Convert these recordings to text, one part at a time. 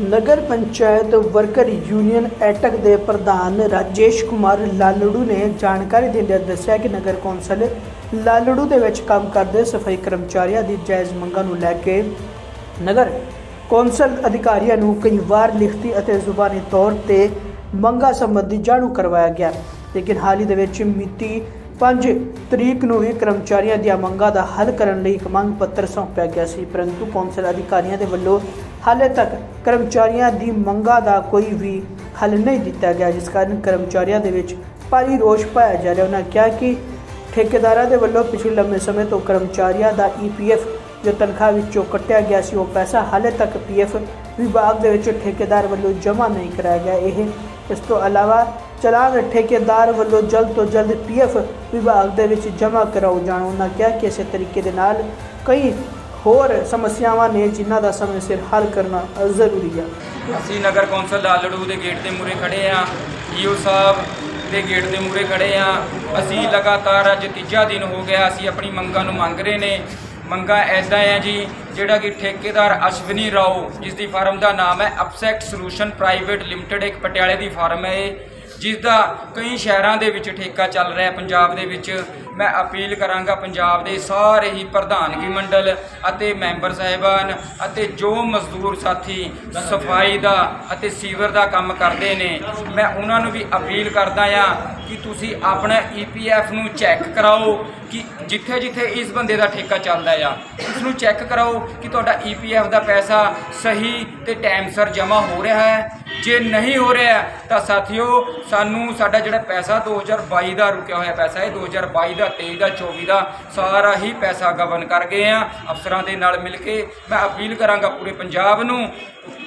ਨਗਰ panchayat worker union AITUC ਦੇ ਪ੍ਰਧਾਨ ਰਾਜੇਸ਼ ਕੁਮਾਰ ਲਾਲੜੂ ਨੇ ਜਾਣਕਾਰੀ ਦਿੰਦਿਆਂ ਦੱਸਿਆ ਕਿ ਨਗਰ ਕੌਂਸਲ ਲਾਲੜੂ ਦੇ ਵਿੱਚ ਕੰਮ ਕਰਦੇ ਸਫ਼ਾਈ ਕਰਮਚਾਰੀਆਂ ਦੀ ਜਾਇਜ਼ ਮੰਗਾਂ ਨੂੰ ਲੈ ਕੇ ਨਗਰ ਕੌਂਸਲ ਅਧਿਕਾਰੀਆਂ ਨੂੰ ਕਈ ਵਾਰ ਲਿਖਤੀ ਅਤੇ ਜ਼ੁਬਾਨੀ ਤੌਰ ਤੇ ਮੰਗਾਂ ਸੰਬੰਧੀ ਜਾਣੂ ਕਰਵਾਇਆ ਗਿਆ। ਲੇਕਿਨ ਹਾਲ ਹੀ ਦੇ ਵਿੱਚ ਮਿਤੀ 5 ਤਰੀਕ ਨੂੰ ਵੀ ਕਰਮਚਾਰੀਆਂ ਦੀਆਂ ਮੰਗਾਂ ਦਾ ਹੱਲ ਕਰਨ ਲਈ ਇੱਕ ਮੰਗ ਪੱਤਰ ਸੌਂਪਿਆ ਗਿਆ ਸੀ, ਪਰੰਤੂ ਕੌਂਸਲ ਅਧਿਕਾਰੀਆਂ ਦੇ ਵੱਲੋਂ ਹਾਲੇ ਤੱਕ ਕਰਮਚਾਰੀਆਂ ਦੀ ਮੰਗਾਂ ਦਾ ਕੋਈ ਵੀ ਹੱਲ ਨਹੀਂ ਦਿੱਤਾ ਗਿਆ, ਜਿਸ ਕਾਰਨ ਕਰਮਚਾਰੀਆਂ ਦੇ ਵਿੱਚ ਭਾਰੀ ਰੋਸ਼ ਪਾਇਆ ਜਾ ਰਿਹਾ। ਉਹਨਾਂ ਕਿਹਾ ਕਿ ਠੇਕੇਦਾਰਾਂ ਦੇ ਵੱਲੋਂ ਪਿਛਲੇ ਲੰਮੇ ਸਮੇਂ ਤੋਂ ਕਰਮਚਾਰੀਆਂ ਦਾ ਈਪੀਐਫ ਜੋ ਤਨਖਾਹ ਵਿੱਚੋਂ ਕੱਟਿਆ ਗਿਆ ਸੀ, ਉਹ ਪੈਸਾ ਹਾਲੇ ਤੱਕ ਪੀਐਫ ਵਿਭਾਗ ਦੇ ਵਿੱਚ ਠੇਕੇਦਾਰ ਵੱਲੋਂ ਜਮ੍ਹਾਂ ਨਹੀਂ ਕਰਾਇਆ ਗਿਆ। ਇਹ ਇਸ ਤੋਂ ਇਲਾਵਾ ਚਲਾਨ ਠੇਕੇਦਾਰ ਵੱਲੋਂ ਜਲਦ ਤੋਂ ਜਲਦ ਪੀਐਫ ਵਿਭਾਗ ਦੇ ਵਿੱਚ ਜਮ੍ਹਾਂ ਕਰਾਓ ਜਾਣ। ਉਹਨਾਂ ਕਿਹਾ ਕਿ ਇਸੇ ਤਰੀਕੇ ਦੇ ਨਾਲ ਕਈ ਹੋਰ ਸਮੱਸਿਆਵਾਂ ਨੇ ਜਿਨ੍ਹਾਂ ਦਾ ਸਮੇਂ ਸਿਰ ਹੱਲ ਕਰਨਾ ਜ਼ਰੂਰੀ ਹੈ ਅਸੀਂ ਨਗਰ ਕੌਂਸਲ ਲਾਲੜੂ ਦੇ ਗੇਟ ਦੇ ਮੂਹਰੇ ਖੜੇ ਆ ਈਓ ਸਾਹਿਬ ਦੇ ਗੇਟ ਦੇ ਮੂਹਰੇ ਖੜੇ ਆ। ਅਸੀਂ ਲਗਾਤਾਰ ਅੱਜ ਤੀਜਾ ਦਿਨ ਹੋ ਗਿਆ, ਅਸੀਂ ਆਪਣੀ ਮੰਗਾਂ ਨੂੰ ਮੰਗ ਰਹੇ ਨੇ। ਮੰਗਾਂ ਐਦਾਂ ਹੈ ਜੀ, ਜਿਹੜਾ ਕਿ ਠੇਕੇਦਾਰ ਅਸ਼ਵਨੀ ਰਾਓ, ਜਿਸ ਦੀ ਫਾਰਮ ਦਾ ਨਾਮ ਹੈ ਅਪਸੈਕਟ ਸੋਲੂਸ਼ਨ ਪ੍ਰਾਈਵੇਟ ਲਿਮਟਿਡ, ਇੱਕ ਪਟਿਆਲੇ ਦੀ ਫਾਰਮ ਹੈ ਇਹ। ਜਿਸ ਦਾ ਕਈ ਸ਼ਹਿਰਾਂ ਦੇ ਵਿੱਚ ਠੇਕਾ ਚੱਲ ਰਿਹਾ ਪੰਜਾਬ ਦੇ ਵਿੱਚ ਮੈਂ ਅਪੀਲ ਕਰਾਂਗਾ ਪੰਜਾਬ ਦੇ ਸਾਰੇ ਹੀ ਪ੍ਰਧਾਨਗੀ ਮੰਡਲ ਅਤੇ ਮੈਂਬਰ ਸਾਹਿਬਾਨ ਅਤੇ ਜੋ ਮਜ਼ਦੂਰ ਸਾਥੀ ਸਫ਼ਾਈ ਦਾ ਅਤੇ ਸੀਵਰ ਦਾ ਕੰਮ ਕਰਦੇ ਨੇ, ਮੈਂ ਉਹਨਾਂ ਨੂੰ ਵੀ ਅਪੀਲ ਕਰਦਾ ਆ ਕਿ ਤੁਸੀਂ ਆਪਣਾ ਈਪੀਐਫ ਨੂੰ ਚੈੱਕ ਕਰਾਓ ਕਿ ਜਿੱਥੇ ਜਿੱਥੇ ਇਸ ਬੰਦੇ ਦਾ ਠੇਕਾ ਚੱਲਦਾ ਆ ਉਸ ਨੂੰ ਚੈੱਕ ਕਰਾਓ ਕਿ ਤੁਹਾਡਾ ਈਪੀਐਫ ਦਾ ਪੈਸਾ ਸਹੀ ਤੇ ਟਾਈਮ ਸਿਰ ਜਮ੍ਹਾਂ ਹੋ ਰਿਹਾ ਹੈ। ਜੇ ਨਹੀਂ ਹੋ ਰਿਹਾ, ਤਾਂ ਸਾਥੀਓ, ਸਾਨੂੰ ਸਾਡਾ ਜਿਹੜਾ ਪੈਸਾ 2022 ਦਾ ਰੁਕਿਆ ਹੋਇਆ ਪੈਸਾ ਹੈ 2022 ਦਾ 23 ਦਾ 24 ਦਾ, ਸਾਰਾ ਹੀ ਪੈਸਾ ਗਵਨ ਕਰ ਗਏ ਆ। ਅਫਸਰਾਂ ਦੇ ਨਾਲ ਮਿਲ ਕੇ ਮੈਂ ਅਪੀਲ ਕਰਾਂਗਾ ਪੂਰੇ ਪੰਜਾਬ ਨੂੰ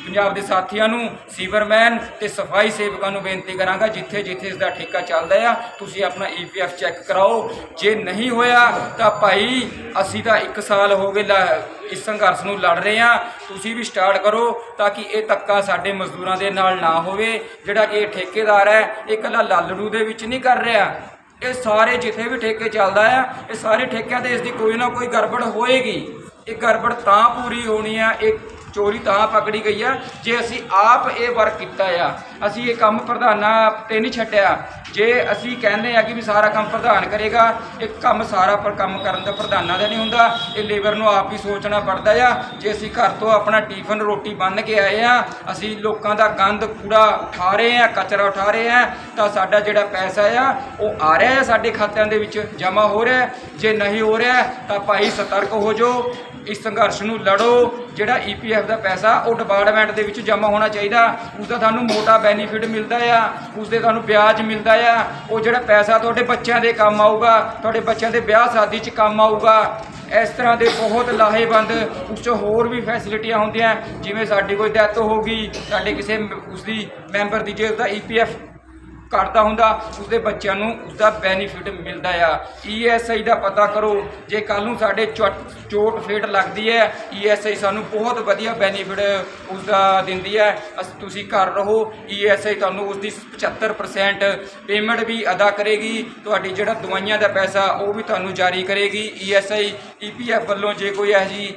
ਪੰਜਾਬ ਦੇ ਸਾਥੀਆਂ ਨੂੰ, ਸੀਵਰਮੈਨ ਤੇ ਸਫ਼ਾਈ ਸੇਵਕਾਂ ਨੂੰ ਬੇਨਤੀ ਕਰਾਂਗਾ, ਜਿੱਥੇ ਜਿੱਥੇ ਇਸ ਦਾ ਠੇਕਾ ਚੱਲਦਾ ਆ, ਤੁਸੀਂ ਆਪਣਾ ਈਪੀਐਫ ਚੈੱਕ ਕਰਾਓ। ਜੇ ਨਹੀਂ ਹੋਇਆ, ਤਾਂ ਭਾਈ ਅਸੀਂ ਤਾਂ 1 ਸਾਲ ਹੋ ਗਏ ਲ- ਇਸ ਸੰਘਰਸ਼ ਨੂੰ ਲੜ ਰਹੇ ਆ। ਤੁਸੀਂ ਵੀ ਸਟਾਰਟ ਕਰੋ, ਤਾਂ ਕਿ ਇਹ ਤੱਕਾ ਸਾਡੇ ਮਜ਼ਦੂਰਾਂ ਦੇ ਨਾਲ ਨਾ ਹੋਵੇ। ਜਿਹੜਾ ਕਿ ਇਹ ਠੇਕੇਦਾਰ ਹੈ, ਇਹ ਇਕੱਲਾ ਲਾਲੜੂ ਦੇ ਵਿੱਚ ਨਹੀਂ ਕਰ ਰਿਹਾ। ਇਹ ਸਾਰੇ ਜਿੱਥੇ ਵੀ ਠੇਕੇ ਚੱਲਦਾ ਆ, ਇਹ ਸਾਰੇ ਠੇਕਿਆਂ ਤੇ ਇਸ ਦੀ ਕੋਈ ਨਾ ਕੋਈ ਗੜਬੜ ਹੋਏਗੀ। ਇਹ ਗੜਬੜ ਤਾਂ ਪੂਰੀ ਹੋਣੀ ਆ, ਇਹ ਚੋਰੀ ਤਾਂ ਪਕੜੀ ਗਈ ਆ। ਜੇ ਅਸੀਂ ਆਪ ਇਹ ਵਰਕ ਕੀਤਾ ਆ ਅਸੀਂ ਇਹ ਕੰਮ ਪ੍ਰਧਾਨਾਂ ਤੇ ਨਹੀਂ ਛੱਡਿਆ। ਜੇ ਅਸੀਂ ਕਹਿੰਦੇ ਆ ਕਿ ਵੀ ਸਾਰਾ ਕੰਮ ਪ੍ਰਧਾਨ ਕਰੇਗਾ, ਇਹ ਕੰਮ ਸਾਰਾ ਪਰ ਕੰਮ ਕਰਨ ਦਾ ਪ੍ਰਧਾਨਾਂ ਦਾ ਨਹੀਂ ਹੁੰਦਾ। ਇਹ ਲੇਬਰ ਨੂੰ ਆਪ ਹੀ ਸੋਚਣਾ ਪੜਦਾ ਆ। ਜੇ ਅਸੀਂ ਘਰ ਤੋਂ ਆਪਣਾ ਟਿਫਨ, ਰੋਟੀ ਬੰਨ ਕੇ ਆਏ ਆ ਅਸੀਂ ਲੋਕਾਂ ਦਾ ਗੰਦ ਕੂੜਾ ਉਠਾ ਰਹੇ ਆ ਕਚਰਾ ਉਠਾ ਰਹੇ ਆ ਤਾਂ ਸਾਡਾ ਜਿਹੜਾ ਪੈਸਾ ਆ, ਉਹ ਆ ਰਿਹਾ ਹੈ ਸਾਡੇ ਖਾਤਿਆਂ ਦੇ ਵਿੱਚ, ਜਮ੍ਹਾਂ ਹੋ ਰਿਹਾ। ਜੇ ਨਹੀਂ ਹੋ ਰਿਹਾ, ਤਾਂ ਭਾਈ ਸਤਰਕ ਹੋ ਜਾਓ, ਇਸ ਸੰਘਰਸ਼ ਨੂੰ ਲੜੋ। ਜਿਹੜਾ ਈਪੀਐਫ ਦਾ ਪੈਸਾ, ਉਹ ਡਿਪਾਰਟਮੈਂਟ ਦੇ ਵਿੱਚ ਜਮ੍ਹਾਂ ਹੋਣਾ ਚਾਹੀਦਾ। ਉਸ ਦਾ ਤੁਹਾਨੂੰ ਮੋਟਾ ਬੈਨੀਫਿਟ ਮਿਲਦਾ ਆ ਉਸ ਦੇ ਤੁਹਾਨੂੰ ਵਿਆਜ ਮਿਲਦਾ ਆ। ਉਹ ਜਿਹੜਾ ਪੈਸਾ ਤੁਹਾਡੇ ਬੱਚਿਆਂ ਦੇ ਕੰਮ ਆਊਗਾ, ਤੁਹਾਡੇ ਬੱਚਿਆਂ ਦੇ ਵਿਆਹ ਸ਼ਾਦੀ 'ਚ ਕੰਮ ਆਊਗਾ, ਇਸ ਤਰ੍ਹਾਂ ਦੇ ਬਹੁਤ ਲਾਹੇਵੰਦ, ਉਸ 'ਚ ਹੋਰ ਵੀ ਫੈਸਿਲਿਟੀਆਂ ਹੁੰਦੀਆਂ ਜਿਵੇਂ ਸਾਡੀ ਕੋਈ ਡੈਥ ਹੋ ਗਈ, ਸਾਡੇ ਕਿਸੇ ਮ- ਉਸਦੀ ਮੈਂਬਰ ਦੀ ਜੇ ਉਸਦਾ ਈਪੀਐਫ ਕਰਦਾ ਹੁੰਦਾ, ਉਸਦੇ ਬੱਚਿਆਂ ਨੂੰ ਉਸਦਾ ਬੈਨੀਫਿਟ ਮਿਲਦਾ ਆ। ਈਐਸਆਈ ਦਾ ਪਤਾ ਕਰੋ, ਜੇ ਕੱਲ ਨੂੰ ਸਾਡੇ ਚੋਟ ਚੋਟ ਫੇਟ ਲੱਗਦੀ ਹੈ ਈਐਸਆਈ ਸਾਨੂੰ ਬਹੁਤ ਵਧੀਆ ਬੈਨੀਫਿਟ ਉਸਦਾ ਦਿੰਦੀ ਹੈ। ਅਸ ਤੁਸੀਂ ਘਰ ਰਹੋ ਈਐਸਆਈ ਤੁਹਾਨੂੰ ਉਸਦੀ 75% ਪੇਮੈਂਟ ਵੀ ਅਦਾ ਕਰੇਗੀ। ਤੁਹਾਡੀ ਜਿਹੜਾ ਦਵਾਈਆਂ ਦਾ ਪੈਸਾ, ਉਹ ਵੀ ਤੁਹਾਨੂੰ ਜਾਰੀ ਕਰੇਗੀ। ਈਐਸਆਈ ਈਪੀਐਫ ਵੱਲੋਂ ਜੇ ਕੋਈ ਇਹੋ ਜਿਹੀ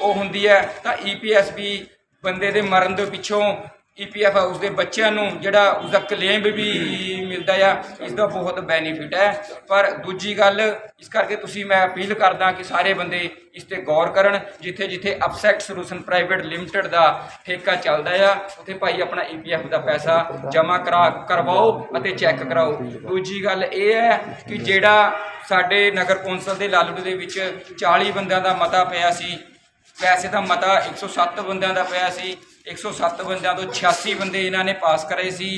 ਉਹ ਹੁੰਦੀ ਹੈ, ਤਾਂ ਈਪੀਐਸ ਵੀ ਬੰਦੇ ਦੇ ਮਰਨ ਦੇ ਪਿੱਛੋਂ ਈਪੀਐਫ ਹਾਊਸ ਦੇ ਬੱਚਿਆਂ ਨੂੰ ਜਿਹੜਾ ਉਸਦਾ ਕਲੇਮ ਵੀ ਮਿਲਦਾ ਆ ਇਸ ਦਾ ਬਹੁਤ ਬੈਨੀਫਿਟ ਹੈ। ਪਰ ਦੂਜੀ ਗੱਲ, ਇਸ ਕਰਕੇ ਤੁਸੀਂ, ਮੈਂ ਅਪੀਲ ਕਰਦਾ ਕਿ ਸਾਰੇ ਬੰਦੇ ਇਸ ਤੇ ਗੌਰ ਕਰਨ, ਜਿੱਥੇ ਜਿੱਥੇ ਅਪਸੈਕਟ ਸੋਲੂਸ਼ਨ ਪ੍ਰਾਈਵੇਟ ਲਿਮਟਿਡ ਦਾ ਠੇਕਾ ਚੱਲਦਾ ਆ, ਉੱਥੇ ਭਾਈ ਆਪਣਾ ਈਪੀਐਫ ਦਾ ਪੈਸਾ ਜਮ੍ਹਾਂ ਕਰਾ, ਕਰਵਾਓ ਅਤੇ ਚੈੱਕ ਕਰਾਓ। ਦੂਜੀ ਗੱਲ ਇਹ ਹੈ ਕਿ ਜਿਹੜਾ ਸਾਡੇ ਨਗਰ ਕੌਂਸਲ ਦੇ ਲਾਲੂ ਦੇ ਵਿੱਚ 40 ਬੰਦਿਆਂ ਦਾ ਮਤਾ ਪਿਆ ਸੀ ਪੈਸੇ ਦਾ ਮਤਾ 107 ਬੰਦਿਆਂ ਦਾ ਪਿਆ ਸੀ 107 ਬੰਦਿਆਂ ਤੋਂ 86 ਬੰਦੇ ਇਹਨਾਂ ਨੇ ਪਾਸ ਕਰੇ ਸੀ,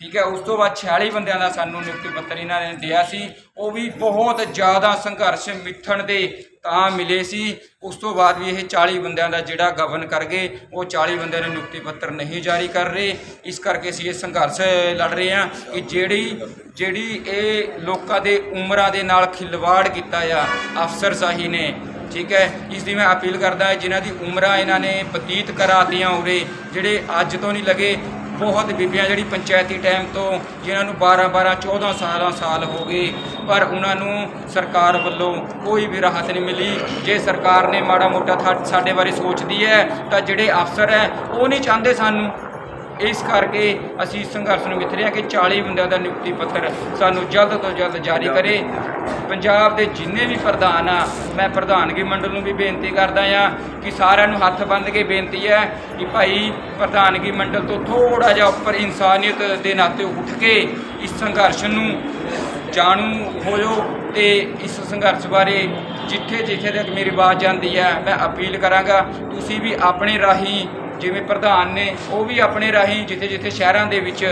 ਠੀਕ ਹੈ, ਉਸ ਤੋਂ ਬਾਅਦ 46 ਬੰਦਿਆਂ ਦਾ ਸਾਨੂੰ ਨਿਯੁਕਤੀ ਪੱਤਰ ਇਹਨਾਂ ਨੇ ਦਿਆ ਸੀ, ਉਹ ਵੀ ਬਹੁਤ ਜ਼ਿਆਦਾ ਸੰਘਰਸ਼ ਮਿੱਥਣ ਦੇ ਤਾਂ ਮਿਲੇ ਸੀ, ਉਸ ਤੋਂ ਬਾਅਦ ਵੀ ਇਹ 40 ਬੰਦਿਆਂ ਦਾ ਜਿਹੜਾ ਗਵਨ ਕਰ ਗਏ, ਉਹ 40 ਬੰਦਿਆਂ ਨੇ ਨਿਯੁਕਤੀ ਪੱਤਰ ਨਹੀਂ ਜਾਰੀ ਕਰ ਰਹੇ, ਇਸ ਕਰਕੇ ਅਸੀਂ ਇਹ ਸੰਘਰਸ਼ ਲੜ ਰਹੇ ਹਾਂ ਕਿ ਜਿਹੜੀ ਜਿਹੜੀ ਇਹ ਲੋਕਾਂ ਦੇ ਉਮਰਾਂ ਦੇ ਨਾਲ ਖਿਲਵਾੜ ਕੀਤਾ ਆ, ਅਫਸਰਸ਼ਾਹੀ ਨੇ ਠੀਕ ਹੈ, ਇਸ ਦੀ ਮੈਂ ਅਪੀਲ ਕਰਦਾ ਹਾਂ, ਜਿਨ੍ਹਾਂ ਦੀ ਉਮਰਾਂ ਇਹਨਾਂ ਨੇ ਬਤੀਤ ਕਰਾਤੀਆਂ ਉਰੇ, ਜਿਹੜੇ ਅੱਜ ਤੋਂ ਨਹੀਂ ਲਗੇ, ਬਹੁਤ ਬੀਬੀਆਂ ਜਿਹੜੀ ਪੰਚਾਇਤੀ ਟਾਈਮ ਤੋਂ, ਜਿਨ੍ਹਾਂ ਨੂੰ 12 12 14 ਸਾਲਾਂ ਸਾਲ ਹੋ ਗਏ, ਪਰ ਉਹਨਾਂ ਨੂੰ ਸਰਕਾਰ ਵੱਲੋਂ ਕੋਈ ਵੀ ਰਾਹਤ ਨਹੀਂ ਮਿਲੀ। ਜੇ ਸਰਕਾਰ ਨੇ ਮਾੜਾ ਮੋਟਾ ਥਾ- ਸਾਡੇ ਬਾਰੇ ਸੋਚਦੀ ਹੈ, ਤਾਂ ਜਿਹੜੇ ਅਫਸਰ ਹੈ, ਉਹ ਨਹੀਂ ਚਾਹੁੰਦੇ ਸਾਨੂੰ। ਇਸ ਕਰਕੇ ਅਸੀਂ ਸੰਘਰਸ਼ ਨੂੰ ਮਿੱਥ ਰਹੇ ਹਾਂ ਕਿ 40 ਬੰਦਿਆਂ ਦਾ ਨਿਯੁਕਤੀ ਪੱਤਰ ਸਾਨੂੰ ਜਲਦ ਤੋਂ ਜਲਦ ਜਾਰੀ ਕਰੇ। ਪੰਜਾਬ ਦੇ ਜਿੰਨੇ ਵੀ ਪ੍ਰਧਾਨ ਆ, ਮੈਂ ਪ੍ਰਧਾਨਗੀ ਮੰਡਲ ਨੂੰ ਵੀ ਬੇਨਤੀ ਕਰਦਾ ਆ ਕਿ ਸਾਰਿਆਂ ਨੂੰ ਹੱਥ ਬੰਨ੍ਹ ਕੇ ਬੇਨਤੀ ਹੈ ਕਿ ਭਾਈ ਪ੍ਰਧਾਨਗੀ ਮੰਡਲ ਤੋਂ ਥੋੜਾ ਜਿਹਾ ਉੱਪਰ ਇਨਸਾਨੀਅਤ ਦੇ ਨਾਤੇ ਉੱਠ ਕੇ ਇਸ ਸੰਘਰਸ਼ ਨੂੰ ਜਾਣੂ ਹੋਇਓ ਤੇ ਇਸ ਸੰਘਰਸ਼ ਬਾਰੇ ਜਿੱਥੇ ਜਿੱਥੇ ਤੱਕ ਮੇਰੀ ਆਵਾਜ਼ ਜਾਂਦੀ ਹੈ, ਮੈਂ ਅਪੀਲ ਕਰਾਂਗਾ, ਤੁਸੀਂ ਵੀ ਆਪਣੇ ਰਾਹੀਂ ਜਿਵੇਂ ਪ੍ਰਧਾਨ ਨੇ, ਉਹ ਵੀ ਆਪਣੇ ਰਾਹੀਂ ਜਿੱਥੇ ਜਿੱਥੇ ਸ਼ਹਿਰਾਂ ਦੇ ਵਿੱਚ,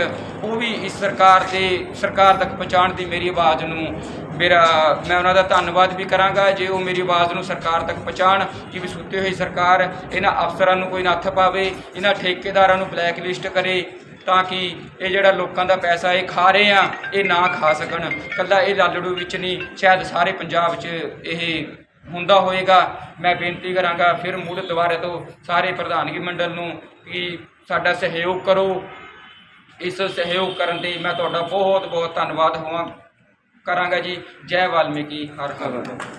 ਉਹ ਵੀ ਇਸ ਸਰਕਾਰ ਦੇ, ਸਰਕਾਰ ਤੱਕ ਪਹੁੰਚਾਉਣ ਦੀ ਮੇਰੀ ਆਵਾਜ਼ ਨੂੰ ਮੇਰਾ, ਮੈਂ ਉਹਨਾਂ ਦਾ ਧੰਨਵਾਦ ਵੀ ਕਰਾਂਗਾ ਜੇ ਉਹ ਮੇਰੀ ਆਵਾਜ਼ ਨੂੰ ਸਰਕਾਰ ਤੱਕ ਪਹੁੰਚਾਉਣ ਕਿ ਵੀ ਸੁੱਤੀ ਹੋਈ ਸਰਕਾਰ, ਇਹਨਾਂ ਅਫਸਰਾਂ ਨੂੰ ਕੋਈ ਨੱਥ ਪਾਵੇ, ਇਹਨਾਂ ਠੇਕੇਦਾਰਾਂ ਨੂੰ ਬਲੈਕ ਲਿਸਟ ਕਰੇ, ਤਾਂ ਕਿ ਇਹ ਜਿਹੜਾ ਲੋਕਾਂ ਦਾ ਪੈਸਾ ਇਹ ਖਾ ਰਹੇ ਆ, ਇਹ ਨਾ ਖਾ ਸਕਣ। ਕੱਲਾ ਇਹ ਲਾਲੜੂ ਵਿੱਚ ਨਹੀਂ, ਸ਼ਾਇਦ ਸਾਰੇ ਪੰਜਾਬ 'ਚ ਇਹ ਹੁੰਦਾ ਹੋਏਗਾ। ਮੈਂ ਬੇਨਤੀ ਕਰਾਂਗਾ ਫਿਰ ਮੁੜ ਦੁਬਾਰੇ ਤੋਂ ਸਾਰੇ ਪ੍ਰਧਾਨਗੀ ਮੰਡਲ ਨੂੰ ਕਿ ਸਾਡਾ ਸਹਿਯੋਗ ਕਰੋ। ਇਸ ਸਹਿਯੋਗ ਕਰਨ ਲਈ ਮੈਂ ਤੁਹਾਡਾ ਬਹੁਤ ਬਹੁਤ ਧੰਨਵਾਦ ਹੋਵਾਂ। ਕਰਾਂਗਾ ਜੀ। ਜੈ ਵਾਲਮੀਕੀ। ਹਰ ਹਰ।